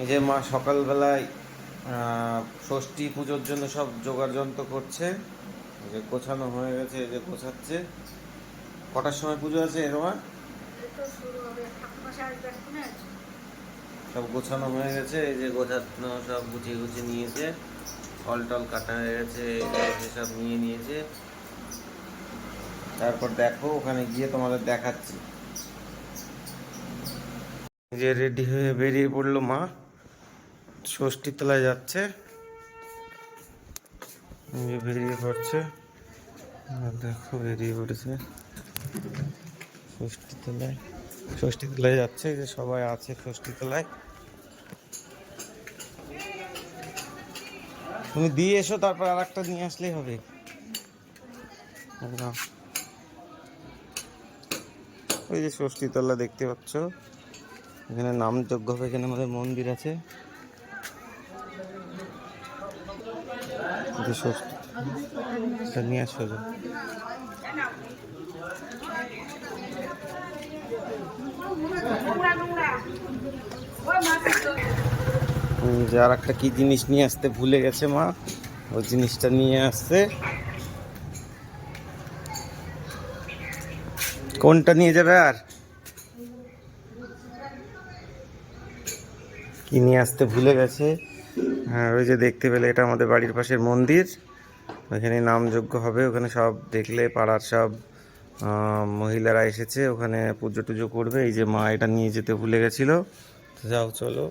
এই যে মা সকালবেলায় ষষ্ঠী পুজোর জন্য সব জোগাড় যন্ত্র করছে। এই যে গোছানো হয়ে গেছে এই যে গোছাচ্ছে। কটার সময় পুজো আছে এরমা তো শুরু হবে ঠাকুমশাই আসবেন শুনে সব গোছানো হয়ে গেছে এই যে গোছানো সব গুছিয়ে গুছিয়ে নিয়েছে। ফল টল কাটা হয়ে গেছে সব নিয়ে নিয়েছে। তারপর দেখো ওখানে গিয়ে তোমাদের দেখাচ্ছি। যে রেডি হয়ে বেরিয়ে পড়ল মা। ষষ্ঠী তলায় যাচ্ছে। বেরিয়ে পড়ছে। দেখো বেরিয়ে পড়েছে। ষষ্ঠী তলায়। ষষ্ঠী তলায় যাচ্ছে যে সবাই আছে ষষ্ঠী তলায়। তুমি দিয়ে এসো, তারপর আর একটা নিয়ে আসলেই হবে। ওই যে ষষ্ঠী তলা দেখতে পাচ্ছ। এখানে নাম যজ্ঞ হবে, এখানে আমাদের মন্দির আছে। নিয়ে আসো যে আর একটা কি জিনিস নিয়ে আসতে ভুলে গেছে মা? ওই জিনিসটা নিয়ে আসছে। কোনটা নিয়ে যাবে আর? কি নিয়ে আসতে ভুলে গেছে? হ্যাঁ ওই যে দেখতে পেলে এটা আমাদের বাড়ির পাশের মন্দির। ওখানে নামযজ্ঞ হবে, ওখানে সব দেখলে পাড়ার সব মহিলারা এসেছে, ওখানে পুজো টুজো করবে। এই যে মা এটা নিয়ে যেতে ভুলে গেছিল। তো যাও, চলো।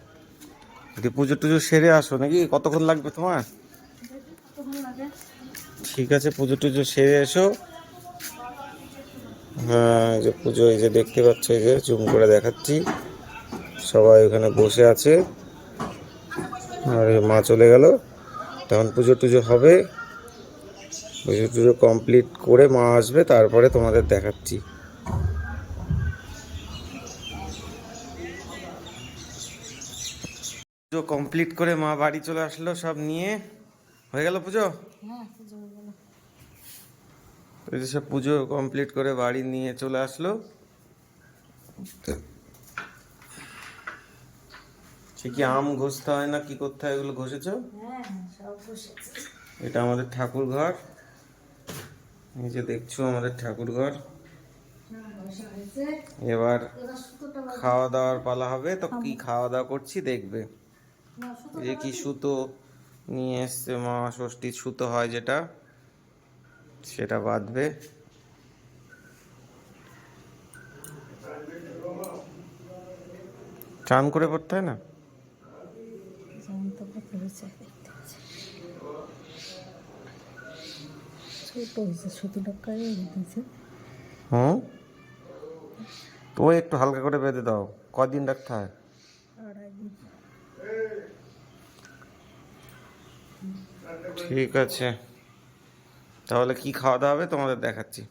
যদি পুজো টুজো সেরে আসো, নাকি কতক্ষণ লাগবে তোমার? ঠিক আছে, পুজো টুজো সেরে এসো। হ্যাঁ এই যে পুজো, এই যে দেখতে পাচ্ছ, এই যে জুম করে দেখাচ্ছি। সবাই ওখানে বসে আছে। আর মা চলে গেল। তখন পুজো টুজো হবে। পুজো টুজো কমপ্লিট করে মা আসবে তারপরে তোমাদের দেখাচ্ছি। পুজো কমপ্লিট করে মা বাড়ি চলে আসলো সব নিয়ে। হয়ে গেল পুজো? হ্যাঁ সব পুজো কমপ্লিট করে বাড়ি নিয়ে চলে আসলো। সে কি আম ঘষতে হয় না কি করতে হয় এগুলো ঘষেছো? হ্যাঁ সব এটা আমাদের ঠাকুর ঘর। এই যে দেখছ আমাদের ঠাকুর ঘর। এবার খাওয়া দাওয়ার পালা হবে। তো কি খাওয়া দাওয়া করছি দেখবে। যে কি সুতো নিয়ে এসছে মা ষষ্ঠীর সুতো হয় যেটা সেটা বাঁধবে। চান করে পড়তে হয় না? হয়েছে দেখতে ছোট হয়েছে দিয়েছে হুম? তো একটু হালকা করে বেঁধে দাও কদিন রাখতে হয়? ঠিক আছে। তাহলে কি খাওয়া দাওয়া হবে তোমাদের দেখাচ্ছি।